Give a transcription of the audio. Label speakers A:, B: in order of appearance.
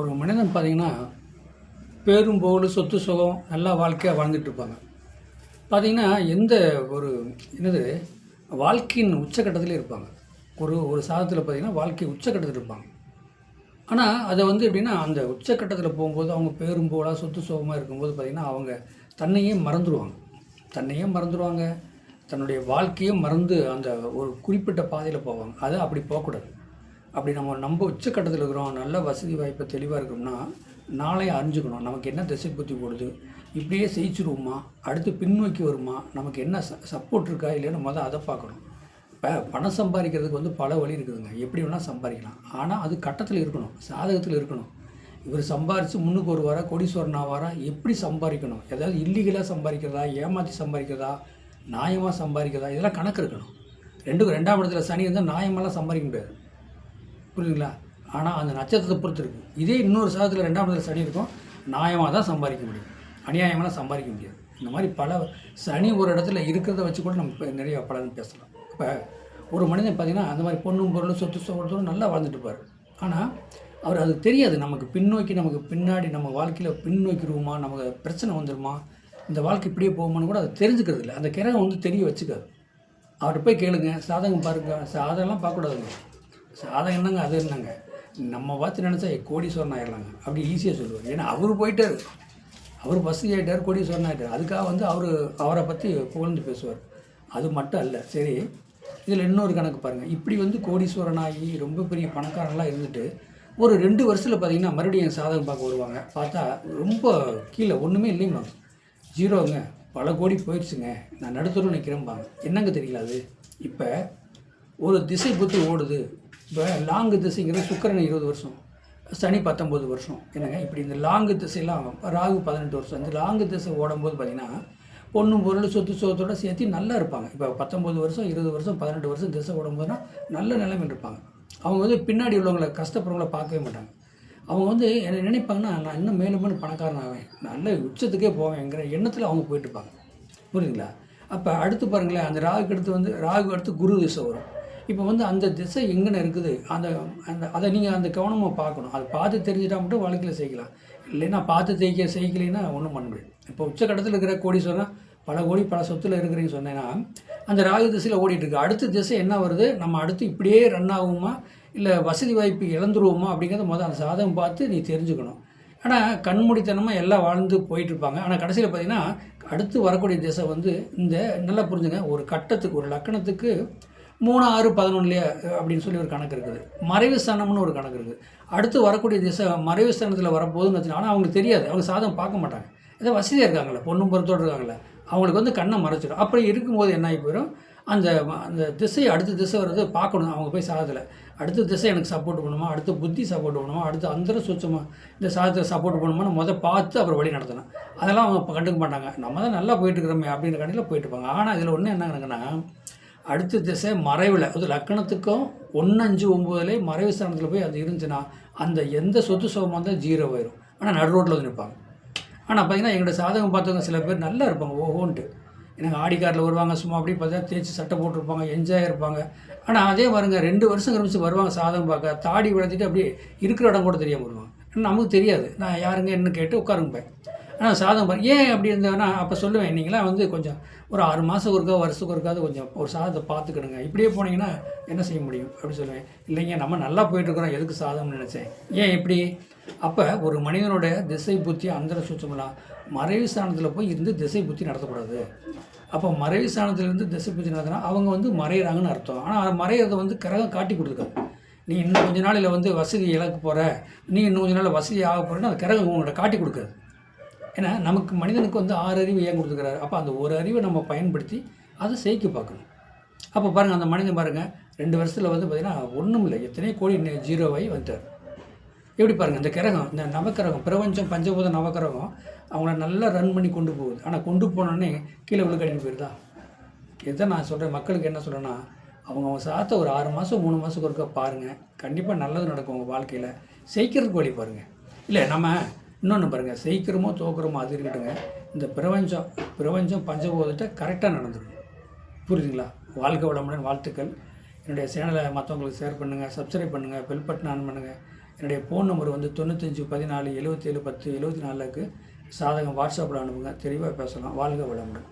A: ஒரு மனிதன் பார்த்தீங்கன்னா பேரும் புகழ் சொத்து சுகம் நல்லா வாழ்க்கையாக வாழ்ந்துட்டுருப்பாங்க பார்த்தீங்கன்னா எந்த ஒரு என்னது வாழ்க்கையின் உச்சக்கட்டத்திலே இருப்பாங்க. ஒரு ஒரு சாதத்தில் பார்த்தீங்கன்னா வாழ்க்கை உச்சக்கட்டத்தில் இருப்பாங்க. ஆனால் அதை வந்து எப்படின்னா அந்த உச்சக்கட்டத்தில் போகும்போது அவங்க பேரும் புகழாக சொத்து சுகமாக இருக்கும்போது பார்த்திங்கன்னா அவங்க தன்னையே மறந்துடுவாங்க தன்னையே மறந்துடுவாங்க தன்னுடைய வாழ்க்கையும் மறந்து அந்த ஒரு குறிப்பிட்ட பாதையில் போவாங்க. அது அப்படி போகக்கூடாது. அப்படி நம்ம நம்ம உச்சக்கட்டத்தில் இருக்கிறோம் நல்ல வசதி வாய்ப்பு தெளிவாக இருக்கோம்னா நாளைய அறிஞ்சுக்கணும். நமக்கு என்ன திசை புத்தி போடுது? இப்படியே செய்ச்சிருவோமா அடுத்து பின்னோக்கி வருமா? நமக்கு என்ன ச சப்போர்ட் இருக்கா இல்லைன்னு முதல் அதை பார்க்கணும். இப்போ பணம் சம்பாதிக்கிறதுக்கு வந்து பல வழி இருக்குதுங்க. எப்படி வேணால் சம்பாதிக்கலாம். ஆனால் அது கட்டத்தில் இருக்கணும். சாதகத்தில் இருக்கணும். இவர் சம்பாரித்து முன்னுக்கு ஒரு வாரம் கோடீஸ்வரன் ஆவாரா எப்படி சம்பாதிக்கணும்? ஏதாவது இல்லீகலாக சம்பாதிக்கிறதா? ஏமாற்றி சம்பாதிக்கிறதா? நியாயமாக சம்பாதிக்கிறதா? இதெல்லாம் கணக்கு இருக்கணும். ரெண்டுக்கும் ரெண்டாம் இடத்துல சனி இருந்தால் நியாயமெல்லாம் சம்பாதிக்க முடியாது. புரியுதுங்களா? ஆனால் அந்த நட்சத்திரத்தை பொறுத்து இருக்கும் இதே இன்னொரு சாதத்தில் ரெண்டாம் இடத்துல சனி இருக்கும். நியாயமாக தான் சம்பாதிக்க முடியும். அநியாயமெல்லாம் சம்பாதிக்க முடியாது. இந்த மாதிரி பல சனி ஒரு இடத்துல இருக்கிறத வச்சு கூட நம்ம நிறைய பலன் பேசலாம். இப்போ ஒரு மனிதன் பார்த்தீங்கன்னா அந்த மாதிரி பொண்ணும் பொருளும் சொத்து சொத்தும் நல்லா வாழ்ந்துட்டுப்பார் ஆனால் அவர் அது தெரியாது. நமக்கு பின்னோக்கி நமக்கு பின்னாடி நம்ம வாழ்க்கையில் பின்னோக்கிடுவோமா? நமக்கு பிரச்சனை வந்துடுமா இந்த வாழ்க்கை இப்படியே போகுமான்னு கூட அதை தெரிஞ்சுக்கிறது இல்லை. அந்த கிரகம் வந்து தெரிய வச்சுக்காது. அவர்கிட்ட போய் கேளுங்க. சாதகம் பாருங்க. சாதகம்லாம் பார்க்கக்கூடாதுங்க. சாதகம் என்னங்க? அது என்னங்க? நம்ம பார்த்து நினச்சா கோடீஸ்வரன் ஆயிடலாங்க. அப்படி ஈஸியாக சொல்லுவார். ஏன்னா அவர் போயிட்டார். அவர் வசதி ஆகிட்டார் கோடீஸ்வரன் ஆகிட்டார் அதுக்காக வந்து அவர் அவரை பற்றி புகழ்ந்து பேசுவார். அது மட்டும் அல்ல. சரி இதில் இன்னொரு கணக்கு பாருங்கள் இப்படி வந்து கோடீஸ்வரன் ஆகி ரொம்ப பெரிய பணக்காரங்களாக இருந்துட்டு ஒரு ரெண்டு வருஷத்தில் பார்த்தீங்கன்னா மறுபடியும் சாதகம் பார்க்க வருவாங்க. பார்த்தா ரொம்ப கீழே ஒன்றுமே இல்லைம்மா. ஜீரோங்க பல கோடி போயிடுச்சுங்க நான் நடுத்தரும் நிற்கிறேன்பாங்க என்னங்க தெரியல அது? இப்போ ஒரு திசை புத்தி ஓடுது. இப்போ லாங்கு திசைங்கிறது சுக்கரன் இருபது வருஷம் சனி பத்தொம்போது வருஷம். என்னங்க? இப்படி இந்த லாங்கு திசையெல்லாம் ராகு பதினெட்டு வருஷம். இந்த லாங்கு திசை ஓடும்போது பார்த்தீங்கன்னா பொண்ணும் பொருள் சொத்து சொத்தோட சேர்த்து நல்லா இருப்பாங்க. இப்போ பத்தொம்பது வருஷம் இருபது வருஷம் பதினெட்டு வருஷம் திசை ஓடும்போதுனா நல்ல நிலைமையில் இருப்பாங்க. அவங்க வந்து பின்னாடி உள்ளவங்களை கஷ்டப்படுறவங்கள பார்க்கவே மாட்டாங்க. அவங்க வந்து என்ன நினைப்பாங்கன்னா நான் இன்னும் மேலும் மேலும் பணக்காரன் ஆவேன். நல்ல உச்சத்துக்கே போவேங்கிற எண்ணத்தில் அவங்க போயிட்டு இருப்பாங்க. புரியுதுங்களா? அப்போ அடுத்து பாருங்களேன் அந்த ராகுக்கு அடுத்து வந்து ராகு அடுத்து குரு திசை வரும். இப்போ வந்து அந்த திசை எங்கன்னு இருக்குது? அந்த அந்த அதை நீங்கள் அந்த கவனமாக பார்க்கணும். அதை பார்த்து தெரிஞ்சுட்டா மட்டும் வாழ்க்கையில் செய்யலாம். இல்லைன்னா பார்த்து தேய்க்க செய்யலைன்னா ஒன்றும் பண்ண முடியாது. இப்போ உச்சக்கட்டத்தில் இருக்கிற கோடி சொன்னால் பல கோடி பல சொத்தில் இருக்கிறீங்கன்னு சொன்னேன்னா அந்த ராகு திசையில் ஓடிட்டுருக்கு அடுத்த திசை என்ன வருது? நம்ம அடுத்து இப்படியே ரன் ஆகுமா? இல்லை வசதி வாய்ப்பு இழந்துருவோமா? அப்படிங்கிறத முதல் அந்த சாதகம் பார்த்து நீ தெரிஞ்சுக்கணும். ஆனால் கண்மூடித்தனமாக எல்லாம் வாழ்ந்து போயிட்டுருப்பாங்க ஆனால் கடைசியில் பார்த்தீங்கன்னா அடுத்து வரக்கூடிய திசை வந்து இந்த நல்லா புரிஞ்சுங்க. ஒரு கட்டத்துக்கு ஒரு லக்கணத்துக்கு மூணு ஆறு பதினொன்றுலையே அப்படின்னு சொல்லி ஒரு கணக்கு இருக்குது. மறைவு ஸ்தானம்னு ஒரு கணக்கு இருக்குது. அடுத்து வரக்கூடிய திசை மறைவு ஸ்தானத்தில் வரப்போகுதுன்னு வச்சுன்னா அவங்களுக்கு தெரியாது. அவங்க சாதம் பார்க்க மாட்டாங்க. ஏதோ வசதியாக இருக்காங்களே பொண்ணும் பொறுத்தோடு இருக்காங்களே அவங்களுக்கு வந்து கண்ணை மறைச்சிடும் அப்படி இருக்கும்போது என்ன ஆகி போயிடும் அந்த அந்த திசை அடுத்த திசை வர்றது பார்க்கணும். அவங்க போய் சாதத்தில். அடுத்த திசை எனக்கு சப்போர்ட் பண்ணுமா அடுத்த புத்தி சப்போர்ட் பண்ணுமா அடுத்து அந்தர சுச்சமாக இந்த சாதத்தை சப்போர்ட் பண்ணுமான்னு முதல் பார்த்து அப்புறம் வழி நடத்தணும். அதெல்லாம் அவங்க இப்போ கண்டுக்க மாட்டாங்க. நம்ம தான் நல்லா போயிட்டு இருக்கிறோமே அப்படின்ற கடையில் போயிட்டு இருப்பாங்க. ஆனால் இதில் ஒன்று என்ன கணக்குன்னா அடுத்த திசை மறைவில். அது லக்கணத்துக்கும் ஒன்று அஞ்சு ஒம்போதுலேயே மறைவு ஸ்தானத்தில் போய் அது இருந்துச்சுன்னா அந்த எந்த சொத்து சுகமாக இருந்தால் ஜீரோ ஆயிரும். ஆனால் நடு ரோட்டில் வந்து நிற்பாங்க ஆனால் பார்த்தீங்கன்னா எங்களோட சாதகம் பார்த்தவங்க சில பேர் நல்லா இருப்பாங்க ஓஹோன்ட்டு. எனக்கு ஆடி காரில் வருவாங்க சும்மா அப்படி பார்த்தா தேய்ச்சி சட்டை போட்டிருப்பாங்க என்ஜாய் இருப்பாங்க. ஆனால் அதே பாருங்க ரெண்டு வருஷம் கழிச்சு வருவாங்க சாதகம் பார்க்க தாடி விளைஞ்சிட்டு அப்படியே இருக்கிற இடம் கூட தெரியாமல் வருவாங்க. நமக்கு தெரியாது. நான் யாருங்க என்ன கேட்டு உட்காருங்க ஆனால் சாதகம் ஏன் அப்படி இருந்தேன்னா அப்போ சொல்லுவேன் நீங்களாம் வந்து கொஞ்சம் ஒரு ஆறு மாதம் ஒருக்கா வருஷத்துக்கு ஒருக்காவது கொஞ்சம் ஒரு சாதத்தை பார்த்துக்கிடுங்க. இப்படியே போனீங்கன்னா என்ன செய்ய முடியும்? அப்படி சொல்லுவேன். இல்லைங்க நம்ம நல்லா போயிட்டுருக்குறோம் எதுக்கு சாதம்னு நினச்சேன்? ஏன் இப்படி? அப்போ ஒரு மனிதனோட திசை புத்தி அந்தர சுத்தமெல்லாம் மறைவு ஸ்தானத்தில் போய் இருந்து திசை புத்தி நடத்தக்கூடாது. அப்போ மறைவு ஸ்தானத்துலேருந்து திசை புத்தி நடத்தினா அவங்க வந்து மறையிறாங்கன்னு அர்த்தம். ஆனால் மறையிறத வந்து கிரகம் காட்டி கொடுத்துருக்காங்க. நீ இன்னும் கொஞ்ச நாளில் வந்து வசதி இழக்க போகிற நீ இன்னும் கொஞ்ச நாள் வசதி ஆக போகிறேன்னு அந்த கிரகம் உங்கள்கிட்ட காட்டி கொடுக்காது. ஏன்னா நமக்கு மனிதனுக்கு வந்து ஆறு அறிவு ஏன் கொடுத்துக்கிறாரு அப்போ அந்த ஒரு அறிவை நம்ம பயன்படுத்தி அதை செய்க்க பார்க்கணும். அப்போ பாருங்கள் அந்த மனிதன் பாருங்கள் ரெண்டு வருஷத்தில் வந்து பார்த்திங்கன்னா ஒன்றும் இல்லை. எத்தனையோ கோடி ஜீரோவாகி வந்துட்டார். எப்படி பாருங்கள் இந்த கிரகம் இந்த நவக்கிரகம் பிரபஞ்சம் பஞ்சபூத நவக்கிரகம் அவங்கள நல்லா ரன் பண்ணி கொண்டு போகுது. ஆனால் கொண்டு போனோடனே கீழே விழுக்க அடிக்க போயிருதா? இதை நான் சொல்கிறேன் மக்களுக்கு என்ன சொல்கிறேன்னா அவங்க அவங்க சாத்த ஒரு ஆறு மாதம் மூணு மாதத்துக்கு ஒருக்கா பாருங்கள் கண்டிப்பாக நல்லது நடக்கும் உங்கள் வாழ்க்கையில். செய்கிறதுக்கு வழி பாருங்கள் இல்லை நம்ம இன்னொன்று பாருங்கள் சீக்கிரமோ தோக்குறமோ அது இருக்கட்டுங்க இந்த பிரபஞ்சம் பிரபஞ்சம் பஞ்சபோதத்தை கரெக்டாக நடந்துடும் புரியுதுங்களா? வாழ்க வளமுடன் வாழ்த்துக்கள். என்னுடைய சேனலை மற்றவங்களுக்கு ஷேர் பண்ணுங்கள் சப்ஸ்கிரைப் பண்ணுங்கள் பெல் பட்டன் ஆன் பண்ணுங்கள் என்னுடைய ஃபோன் நம்பர் வந்து தொண்ணூத்தஞ்சு பதினாலு எழுபத்தேழு பத்து எழுபத்தி நாலுக்கு சாதகம் வாட்ஸ்அப்பில் அனுப்புங்க. தெளிவாக பேசலாம். வாழ்க வளமுடன்.